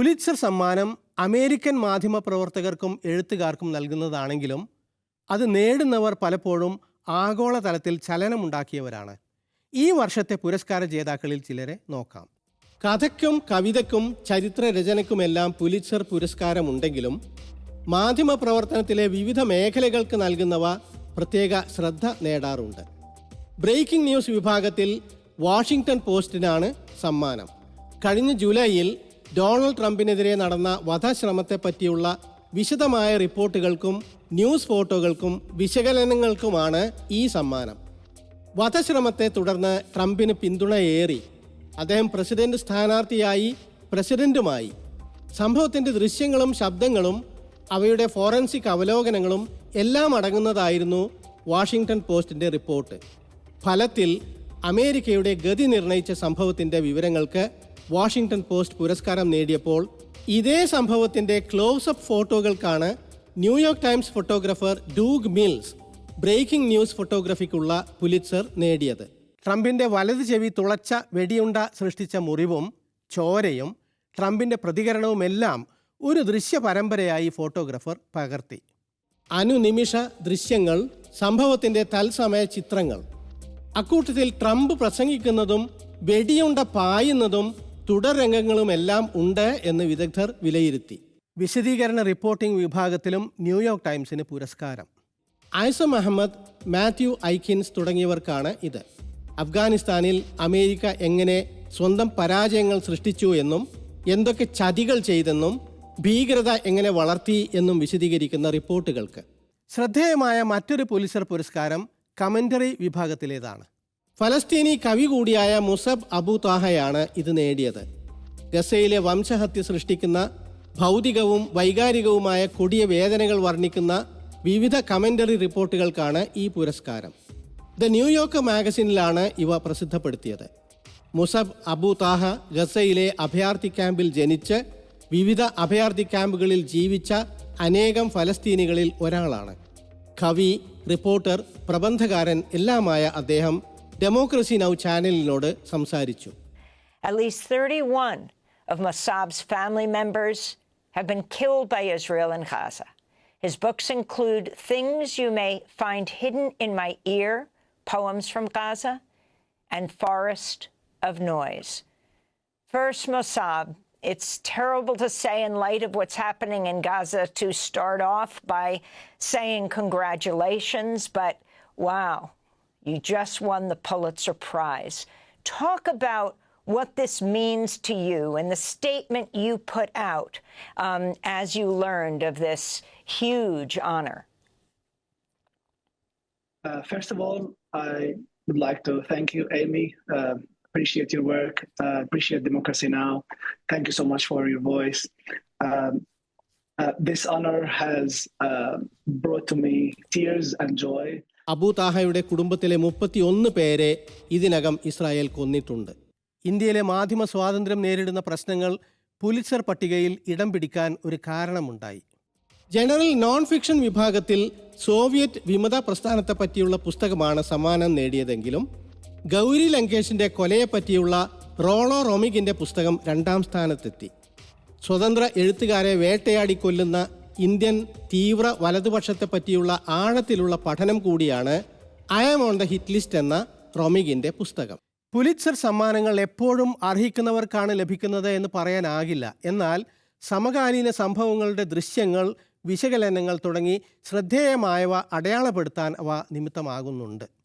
Pulitzer സമ്മാനം American മാധ്യമ പ്രവർത്തകർക്കും എഴുത്തുകാർക്കും നൽകുന്നതാണെങ്കിലും അത് നേടുന്നവർ പലപ്പോഴും ആഗോളതലത്തിൽ ചലനമുണ്ടാക്കിയവരാണ്. ഈ വർഷത്തെ പുരസ്കാര ജേതാക്കളിൽ ചിലരെ നോക്കാം. കഥയ്ക്കും കവിതയ്ക്കും ചരിത്രരചനയ്ക്കുമെല്ലാം പുലിറ്റ്സർ പുരസ്കാരമുണ്ടെങ്കിലും മാധ്യമ പ്രവർത്തനത്തിലെ വിവിധ മേഖലകൾക്ക് നൽകുന്നവ പ്രത്യേക ശ്രദ്ധ നേടാറുണ്ട്. ബ്രേക്കിംഗ് ന്യൂസ് വിഭാഗത്തിൽ വാഷിംഗ്ടൺ പോസ്റ്റിനാണ് സമ്മാനം. കഴിഞ്ഞ ജൂലൈയിൽ ഡൊണാൾഡ് ട്രംപിനെതിരെ നടന്ന വധശ്രമത്തെ പറ്റിയുള്ള വിശദമായ റിപ്പോർട്ടുകൾക്കും ന്യൂസ് ഫോട്ടോകൾക്കും വിശകലനങ്ങൾക്കുമാണ് ഈ സമ്മാനം. വധശ്രമത്തെ തുടർന്ന് ട്രംപിന് പിന്തുണയേറി. അദ്ദേഹം പ്രസിഡന്റ് സ്ഥാനാർത്ഥിയായി പ്രസിഡന്റുമായി. സംഭവത്തിന്റെ ദൃശ്യങ്ങളും ശബ്ദങ്ങളും അവയുടെ ഫോറൻസിക് അവലോകനങ്ങളും എല്ലാം അടങ്ങുന്നതായിരുന്നു വാഷിങ്ടൺ പോസ്റ്റിന്റെ റിപ്പോർട്ട്. ഫലത്തിൽ അമേരിക്കയുടെ ഗതി നിർണയിച്ച സംഭവത്തിന്റെ വിവരങ്ങൾക്ക് വാഷിംഗ്ടൺ പോസ്റ്റ് പുരസ്കാരം നേടിയപ്പോൾ ഇതേ സംഭവത്തിന്റെ close up ഫോട്ടോകൾക്കാണ് New York Times photographer Doug Mills breaking news ഫോട്ടോഗ്രാഫിക്കുള്ള Pulitzer നേടിയത്. ട്രംപിന്റെ വലത് ചെവി തുളച്ച വെടിയുണ്ട സൃഷ്ടിച്ച മുറിവും ചോരയും ട്രംപിന്റെ പ്രതികരണവുമെല്ലാം ഒരു ദൃശ്യ പരമ്പരയായി ഫോട്ടോഗ്രാഫർ പകർത്തി. അനുനിമിഷ ദൃശ്യങ്ങൾ സംഭവത്തിന്റെ തത്സമയ ചിത്രങ്ങൾ. അക്കൂട്ടത്തിൽ ട്രംപ് പ്രസംഗിക്കുന്നതും വെടിയുണ്ട പായുന്നതും തുടർരംഗങ്ങളുമെല്ലാം ഉണ്ട് എന്ന് വിദഗ്ധർ വിലയിരുത്തി. വിശദീകരണ റിപ്പോർട്ടിംഗ് വിഭാഗത്തിലും ന്യൂയോർക്ക് ടൈംസിന് പുരസ്കാരം. ആയിസം അഹമ്മദ് മാത്യു ഐക്കിൻസ് തുടങ്ങിയവർക്കാണ് ഇത്. അഫ്ഗാനിസ്ഥാനിൽ അമേരിക്ക എങ്ങനെ സ്വന്തം പരാജയങ്ങൾ സൃഷ്ടിച്ചു എന്നും എന്തൊക്കെ ചതികൾ ചെയ്തെന്നും ഭീകരത എങ്ങനെ വളർത്തി എന്നും വിശദീകരിക്കുന്ന റിപ്പോർട്ടുകൾക്ക്. ശ്രദ്ധേയമായ മറ്റൊരു പുലിസർ പുരസ്കാരം കമന്ററി വിഭാഗത്തിലേതാണ്. ഫലസ്തീനി കവി കൂടിയായ മുസബ് അബു താഹയാണ് ഇത് നേടിയത്. ഗസയിലെ വംശഹത്യ സൃഷ്ടിക്കുന്ന ഭൗതികവും വൈകാരികവുമായ കൊടിയ വേദനകൾ വർണിക്കുന്ന വിവിധ കമന്ററി റിപ്പോർട്ടുകൾക്കാണ് ഈ പുരസ്കാരം. ദ ന്യൂയോർക്ക് മാഗസിനിലാണ് ഇവ പ്രസിദ്ധപ്പെടുത്തിയത്. മുസബ് അബു താഹ ഗസയിലെ അഭയാർത്ഥി ക്യാമ്പിൽ ജനിച്ച് വിവിധ അഭയാർത്ഥി ക്യാമ്പുകളിൽ ജീവിച്ച അനേകം ഫലസ്തീനികളിൽ ഒരാളാണ്. കവി റിപ്പോർട്ടർ പ്രബന്ധകാരൻ എല്ലാമായ അദ്ദേഹം ഡെമോക്രസി നൗ ചാനലിനോട് സംസാരിച്ചു At least 31 of Mossab's family members have been killed by Israel in Gaza. His books include Things You May Find Hidden in My Ear, Poems from Gaza, and Forest of Noise. First, Mossab, it's terrible to say in light of what's happening in Gaza to start off by saying congratulations, but wow, you just won the Pulitzer Prize. Talk about what this means to you and the statement you put out um, as you learned of this huge honor. Uh, first of all, I would like to thank you, Amy. Uh, appreciate your work. Uh, appreciate Democracy Now. Thank you so much for your voice. Um, uh, this honor has uh, brought to me tears and joy. Abu താഹയുടെ കുടുംബത്തിലെ മുപ്പത്തിയൊന്ന് പേരെ ഇതിനകം Israel കൊന്നിട്ടുണ്ട്. ഇന്ത്യയിലെ മാധ്യമ സ്വാതന്ത്ര്യം നേരിടുന്ന പ്രശ്നങ്ങൾ പുലിസർ പട്ടികയിൽ ഇടം പിടിക്കാൻ ഒരു കാരണമുണ്ടായി. ജനറൽ നോൺ ഫിക്ഷൻ വിഭാഗത്തിൽ സോവിയറ്റ് വിമത പ്രസ്ഥാനത്തെ പറ്റിയുള്ള പുസ്തകമാണ് സമ്മാനം നേടിയതെങ്കിലും ഗൗരി ലങ്കേഷിന്റെ കൊലയെപ്പറ്റിയുള്ള റോളോ റോമിഗിന്റെ പുസ്തകം രണ്ടാം സ്ഥാനത്തെത്തി. സ്വതന്ത്ര എഴുത്തുകാരെ വേട്ടയാടി കൊല്ലുന്ന ഇന്ത്യൻ തീവ്ര വലതുപക്ഷത്തെ പറ്റിയുള്ള ആഴത്തിലുള്ള പഠനം കൂടിയാണ് I am on the hit list എന്ന റൊമിഗിന്റെ പുസ്തകം. പുലിറ്റ്സർ സമ്മാനങ്ങൾ എപ്പോഴും അർഹിക്കുന്നവർക്കാണ് ലഭിക്കുന്നത് എന്ന് പറയാനാകില്ല. എന്നാൽ സമകാലീന സംഭവങ്ങളുടെ ദൃശ്യങ്ങൾ വിശകലനങ്ങൾ തുടങ്ങി ശ്രദ്ധേയമായവ അടയാളപ്പെടുത്താൻ അവ നിമിത്തമാകുന്നുണ്ട്.